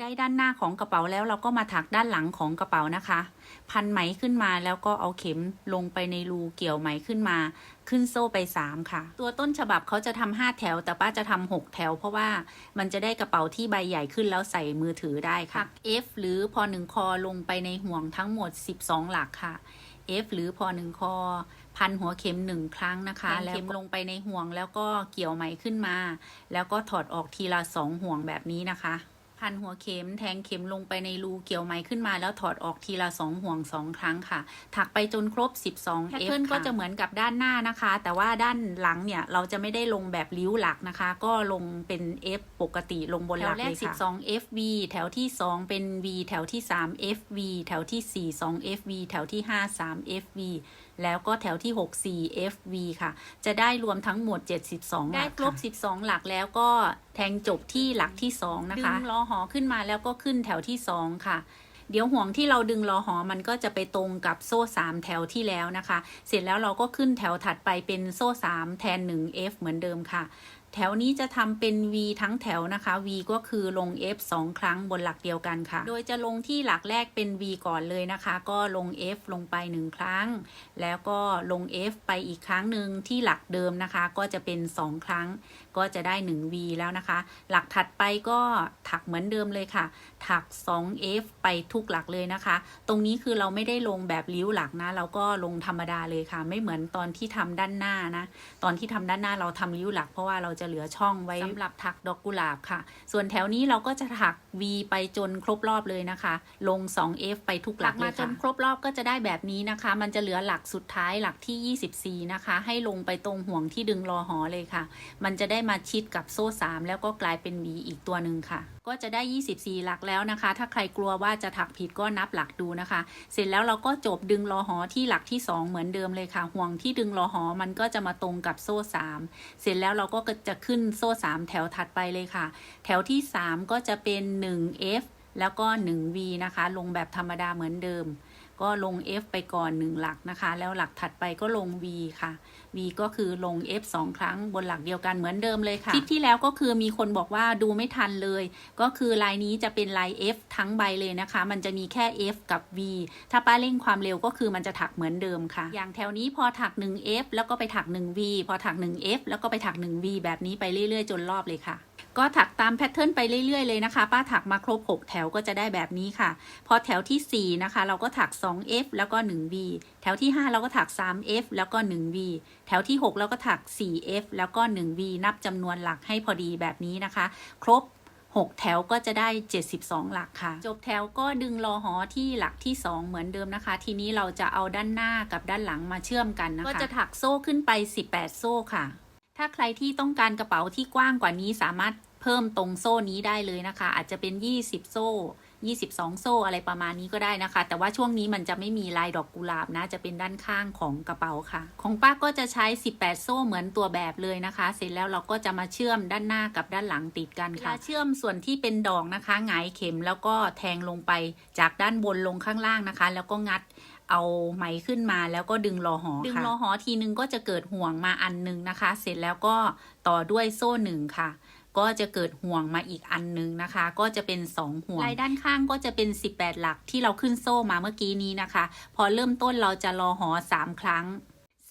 ได้ด้านหน้าของกระเป๋าแล้วเราก็มาถักด้านหลังของกระเป๋านะคะ พันไหมขึ้นมาแล้วก็เอาเข็มลงไปในรูเกี่ยวไหมขึ้นมา ขึ้นโซ่ไป 3 ค่ะ ตัวต้นฉบับเขาจะทำ5แถว แต่ป้าจะทำ6แถว เพราะว่ามันจะได้กระเป๋าที่ใบใหญ่ขึ้นแล้วใส่มือถือได้ค่ะ F หรือพอหนึ่งคอลงไปในห่วงทั้งหมด 12 หลักค่ะ F หรือพอหนึ่งคอพันหัวเข็มหนึ่งครั้งนะคะแล้วเข็มลงไปในห่วงแล้วก็เกี่ยวไหมขึ้นมา แล้วก็ถอดออกทีละสองห่วงแบบนี้นะคะ พันหัวเข็มแทงเข็มลงไปในรูเกี่ยวไหมขึ้นมาแล้วถอดออกทีละสองห่วงสองครั้งค่ะ ถักไปจนครบ 12แพทเทิร์นก็จะเหมือนกับด้านหน้านะคะ แต่ว่าด้านหลังเนี่ยเราจะไม่ได้ลงแบบริ้วหลักนะคะ ก็ลงเป็น F ปกติลงบนหลักเลยค่ะ12 FV แถวที่ 2 เป็น V แถวที่ 3 FV แถวที่ 4 2 FV แถวที่ 5 3 FV แล้วก็แถวที่ 6 4 FV ค่ะ จะได้รวมทั้งหมด 72ได้ครบ 12 หลักแล้วก็แทงจบที่หลักที่ 2 นะคะ ดึงล้อหอขึ้นมาแล้วก็ขึ้นแถวที่ 2 ค่ะเดี๋ยวห่วงที่เราดึงล้อหอมันก็จะไปตรงกับโซ่ 3 แถวที่แล้วนะคะ เสร็จแล้วเราก็ขึ้นแถวถัดไปเป็นโซ่ 3 แทน 1 F เหมือนเดิมค่ะ แถวนี้จะทำเป็น V ทั้งแถวนะคะ V ก็คือลง F 2 ครั้งบนหลักเดียวกันค่ะ โดยจะลงที่หลักแรกเป็น V ก่อนเลยนะคะ ก็ลง F ลงไป 1 ครั้ง แล้วก็ลง F ไปอีกครั้งหนึ่งที่หลักเดิมนะคะ ก็จะเป็น 2 ครั้งก็จะได้ 1 V แล้วนะคะ หลักถัดไปก็ถักเหมือนเดิมเลยค่ะ ถัก 2 F ไปทุกหลักเลยนะคะ ตรงนี้คือเราไม่ได้ลงแบบริ้วหลักนะ เราก็ลงธรรมดาเลยค่ะ ไม่เหมือนตอนที่ทำด้านหน้านะ ตอนที่ทำด้านหน้าเราทำริ้วหลัก เพราะว่าเราจะเหลือช่องไว้สำหรับถักดอกกุหลาบค่ะ ส่วนแถวนี้เราก็จะถัก V ไปจนครบรอบเลยนะคะ ลง 2F ไปทุกหลักเลยค่ะจนครบรอบก็จะได้แบบนี้นะคะ มันจะเหลือหลักสุดท้ายหลักที่ 24 นะคะ ให้ลงไปตรงห่วงที่ดึงรอหอเลยค่ะ มันจะได้มาชิดกับโซ่ 3 แล้วก็กลายเป็น V อีกตัวหนึ่งค่ะ ก็จะได้ 24 หลักแล้วนะคะ ถ้าใครกลัวว่าจะถักผิดก็นับหลักดูนะคะ เสร็จแล้วเราก็จบดึงรอหอที่หลักที่ 2 เหมือนเดิมเลยค่ะ ห่วงที่ดึงรอหอมันก็จะมาตรงกับโซ่ 3 เสร็จแล้วเราก็จะขึ้นโซ่ 3 แถวถัดไปเลยค่ะ แถวที่ 3 ก็จะเป็น 1F แล้วก็ 1V นะคะ ลงแบบธรรมดาเหมือนเดิม ก็ลง F ไปก่อน 1 หลักนะคะ แล้วหลักถัดไปก็ลง V ค่ะ V ก็คือลง F 2 ครั้งบนหลักเดียวกันเหมือนเดิมเลยค่ะ คลิปที่แล้วก็คือมีคนบอกว่าดูไม่ทันเลย ก็คือลายนี้จะเป็นลาย F ทั้งใบเลยนะคะ มันจะมีแค่ F กับ V ถ้าป้าเร่งความเร็วก็คือมันจะถักเหมือนเดิมค่ะ อย่างแถวนี้พอถัก 1F แล้วก็ไปถัก 1V พอถัก 1F แล้วก็ไปถัก 1V แบบนี้ไปเรื่อยๆ จนรอบเลยค่ะ ก็ถักตามแพทเทิร์นไปเรื่อยๆเลยนะคะ ป้าถักมาครบ 6 แถวก็จะได้แบบนี้ค่ะ พอแถวที่ 4 นะคะ เราก็ถัก 2F แล้วก็ 1V แถวที่ 5 เราก็ถัก 3F แล้วก็ 1V แถวที่ 6 เราก็ถัก 4F แล้วก็ 1V นับจำนวนหลักให้พอดีแบบนี้นะคะ ครบ6 แถวก็จะได้ 72 หลักค่ะ จบแถวก็ดึงรอหอที่หลักที่ 2 เหมือนเดิมนะคะ ทีนี้เราจะเอาด้านหน้ากับด้านหลังมาเชื่อมกันนะคะ ก็จะถักโซ่ขึ้นไป 18 โซ่ค่ะ ถ้าใครที่ต้องการกระเป๋าที่กว้างกว่านี้สามารถเพิ่มตรงโซ่นี้ได้เลยนะคะ อาจจะเป็น 20 โซ่ 22 โซ่อะไรประมาณนี้ก็ได้นะคะ แต่ว่าช่วงนี้มันจะไม่มีลายดอกกุหลาบนะ จะเป็นด้านข้างของกระเป๋าค่ะ ของป้าก็จะใช้ 18 โซ่เหมือนตัวแบบเลยนะคะ เสร็จแล้วเราก็จะมาเชื่อมด้านหน้ากับด้านหลังติดกันค่ะ เชื่อมส่วนที่เป็นดอกนะคะหงายเข็มแล้วก็แทงลงไปจากด้านบนลงข้างล่างนะคะ แล้วก็งัด เอาไหมขึ้นมาแล้วก็ดึงรอหอดึงรอหอทีนึงก็จะเกิดห่วงมาอันนึงนะคะ เสร็จแล้วก็ต่อด้วยโซ่หนึ่งค่ะ ก็จะเกิดห่วงมาอีกอันนึงนะคะ ก็จะเป็น 2 ห่วงลายด้านข้างก็จะเป็น 18 หลักที่เราขึ้นโซ่มาเมื่อกี้นี้นะคะ พอเริ่มต้นเราจะรอหอ 3 ครั้ง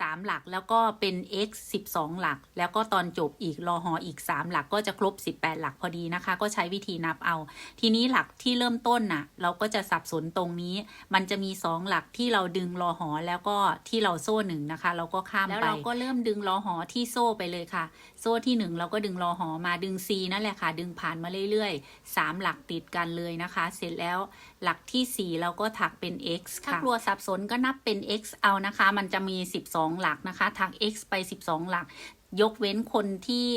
3 หลักแล้วก็เป็น x 12 หลัก แล้วก็ตอนจบอีกรอหออีก 3 หลักก็จะครบ 18 หลักพอดีนะคะ ก็ใช้วิธีนับเอา ทีนี้หลักที่เริ่มต้นน่ะ เราก็จะสับสนตรงนี้ มันจะมี 2 หลักที่เราดึงรอหอแล้วก็ที่เราโซ่หนึ่งนะคะ เราก็ข้ามไปแล้วเราก็เริ่มดึงรอหอที่โซ่ไปเลยค่ะ โซ่ที่ 1 เราก็ดึงรอหอมาดึง C นั่นแหละค่ะ ดึงผ่านมาเรื่อยๆ 3 หลักติดกันเลยนะคะ เสร็จแล้ว หลักที่4เราก็ถักเป็น x ค่ะถ้ากลัวสับสนก็นับเป็น x เอานะคะ มันจะมี 12 หลักนะคะ ถัก x ไป 12 หลัก ยกเว้นคนที่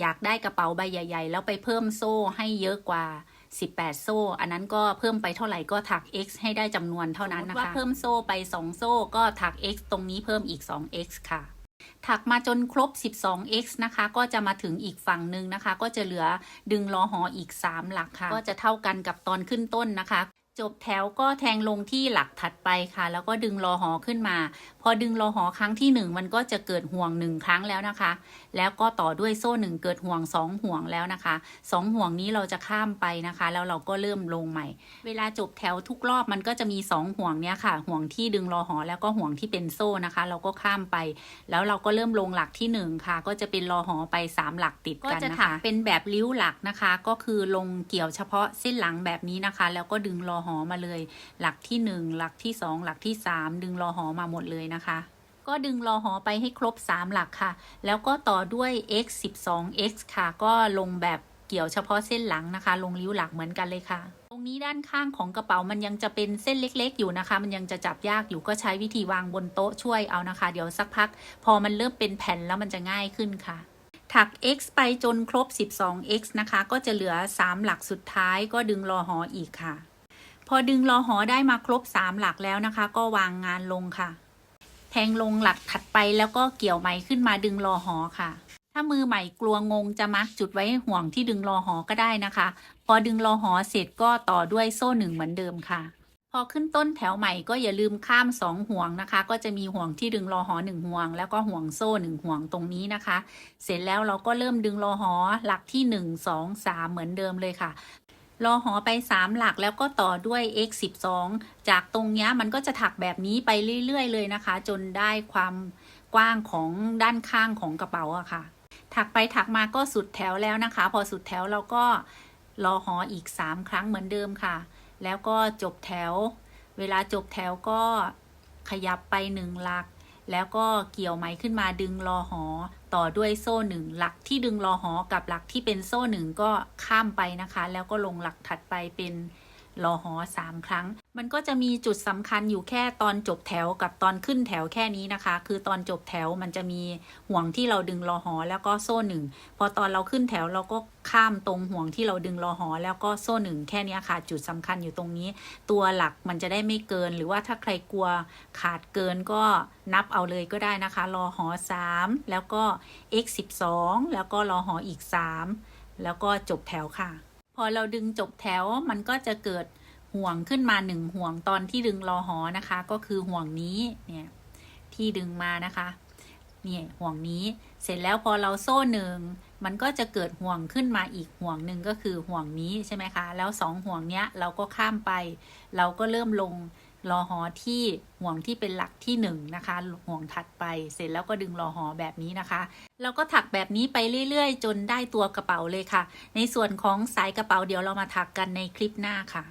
อยากได้กระเป๋าใบใหญ่ ๆ แล้วไปเพิ่มโซ่ให้เยอะกว่า 18 โซ่ อันนั้นก็เพิ่มไปเท่าไหร่ก็ถัก x ให้ได้จำนวนเท่านั้นนะคะว่าเพิ่มโซ่ไป 2 โซ่ก็ถัก x ตรงนี้เพิ่มอีก 2x ค่ะ ถักมาจนครบ 12x นะคะ ก็จะมาถึงอีกฝั่งหนึ่งนะคะ ก็จะเหลือดึงล้อหออีก 3 หลักค่ะ ก็จะเท่ากันกับตอนขึ้นต้นนะคะ จบแถวก็แทงลงที่หลักถัดไปค่ะ แล้วก็ดึงล้อหอขึ้นมาพอดึงรอหอครั้งที่หนึ่งมันก็จะเกิดห่วงหนึ่งครั้งแล้วนะคะ แล้วก็ต่อด้วยโซ่หนึ่งเกิดห่วงสองห่วงแล้วนะคะสองห่วงนี้เราจะข้ามไปนะคะ แล้วเราก็เริ่มลงใหม่ เวลาจบแถวทุกรอบมันก็จะมีสองห่วงเนี้ยค่ะ ห่วงที่ดึงรอหอแล้วก็ห่วงที่เป็นโซ่นะคะ เราก็ข้ามไป แล้วเราก็เริ่มลงหลักที่หนึ่งค่ะ ก็จะเป็นรอหอไปสามหลักติดกันนะคะก็จะถักเป็นแบบริ้วหลักนะคะ ก็คือลงเกี่ยวเฉพาะเส้นหลังแบบนี้นะคะ แล้วก็ดึงรอหอมาเลย หลักที่หนึ่งหลักที่สองหลักที่สามดึงรอหอมาหมดเลยนะคะ ก็ดึงรอหอไปให้ครบ 3 หลักค่ะ แล้วก็ต่อด้วย x 12 x ค่ะ ก็ลงแบบเกี่ยวเฉพาะเส้นหลังนะคะ ลงริ้วหลักเหมือนกันเลยค่ะตรงนี้ด้านข้างของกระเป๋ามันยังจะเป็นเส้นเล็ก ๆ อยู่นะคะ มันยังจะจับยากอยู่ก็ใช้วิธีวางบนโต๊ะช่วยเอานะคะ เดี๋ยวสักพัก พอมันเริ่มเป็นแผ่นแล้วมันจะง่ายขึ้นค่ะ ถัก x ไปจนครบ 12x นะคะ ก็จะเหลือ 3 หลักสุดท้ายก็ดึงรอหออีกค่ะ พอดึงรอหอได้มาครบ 3 หลักแล้วนะคะ ก็วางงานลงค่ะ แทงลงหลักถัดไปแล้วก็เกี่ยวไหมขึ้นมาดึงรอหอค่ะ ถ้ามือใหม่กลัวงงจะมักจุดไว้ห้ห่วงที่ดึงรอหอก็ได้นะคะ พอดึงรอหอเสร็จก็ต่อด้วยโซ่หนึ่งเหมือนเดิมค่ะพอขึ้นต้นแถวใหม่ก็อย่าลืมข้ามสองห่วงนะคะ ก็จะมีห่วงที่ดึงรอหอหนึ่งห่วง แล้วก็ห่วงโซ่หนึ่งห่วงตรงนี้นะคะ เสร็จแล้วเราก็เริ่มดึงรอหอหลักที่หนึ่งสองสามเหมือนเดิมเลยค่ะ รอหอไป 3 หลักแล้วก็ต่อด้วย x 12จากตรงเนี้ยมันก็จะถักแบบนี้ไปเรื่อย ๆ เลยนะคะ จนได้ความกว้างของด้านข้างของกระเป๋าอะค่ะ ถักไปถักมาก็สุดแถวแล้วนะคะ พอสุดแถวเราก็รอหออีก 3 ครั้งเหมือนเดิมค่ะ แล้วก็จบแถว เวลาจบแถวก็ขยับไปหนึ่งหลัก แล้วก็เกี่ยวไหมขึ้นมาดึงรอหอ ต่อด้วยโซ่หนึ่งหลักที่ดึงรอหอกับหลักที่เป็นโซ่หนึ่งก็ข้ามไปนะคะ แล้วก็ลงหลักถัดไปเป็น รอหอสามครั้ง มันก็จะมีจุดสำคัญอยู่แค่ตอนจบแถวกับตอนขึ้นแถวแค่นี้นะคะ คือตอนจบแถวมันจะมีห่วงที่เราดึงรอหอแล้วก็โซ่หนึ่งพอตอนเราขึ้นแถวเราก็ข้ามตรงห่วงที่เราดึงรอหอแล้วก็โซ่หนึ่งแค่นี้ค่ะ จุดสำคัญอยู่ตรงนี้ ตัวหลักมันจะได้ไม่เกิน หรือว่าถ้าใครกลัวขาดเกินก็นับเอาเลยก็ได้นะคะ รอหอ 3 แล้วก็ x 12แล้วก็รอหออีก 3 แล้วก็จบแถวค่ะ อเราดึงจบแถวมันก็จะเกิดห่วงขึ้นมาหนึ่งห่วงตอนที่ดึงรอหอนะคะ ก็คือห่วงนี้เนี่ยที่ดึงมานะคะเนี่ยห่วงนี้เสร็จแล้วพอเราโซ่หนึ่งมันก็จะเกิดห่วงขึ้นมาอีกห่วงหนึ่งก็คือห่วงนี้ใช่ไหมคะ แล้วสองห่วงเนี้ยเราก็ข้ามไป เราก็เริ่มลง ลอหอที่ห่วงที่เป็นหลักที่หนึ่งนะคะห่วงถัดไปเสร็จแล้วก็ดึงลอหอแบบนี้นะคะแล้วก็ถักแบบนี้ไปเรื่อยๆ จนได้ตัวกระเป๋าเลยค่ะ ในส่วนของสายกระเป๋าเดี๋ยวเรามาถักกันในคลิปหน้าค่ะ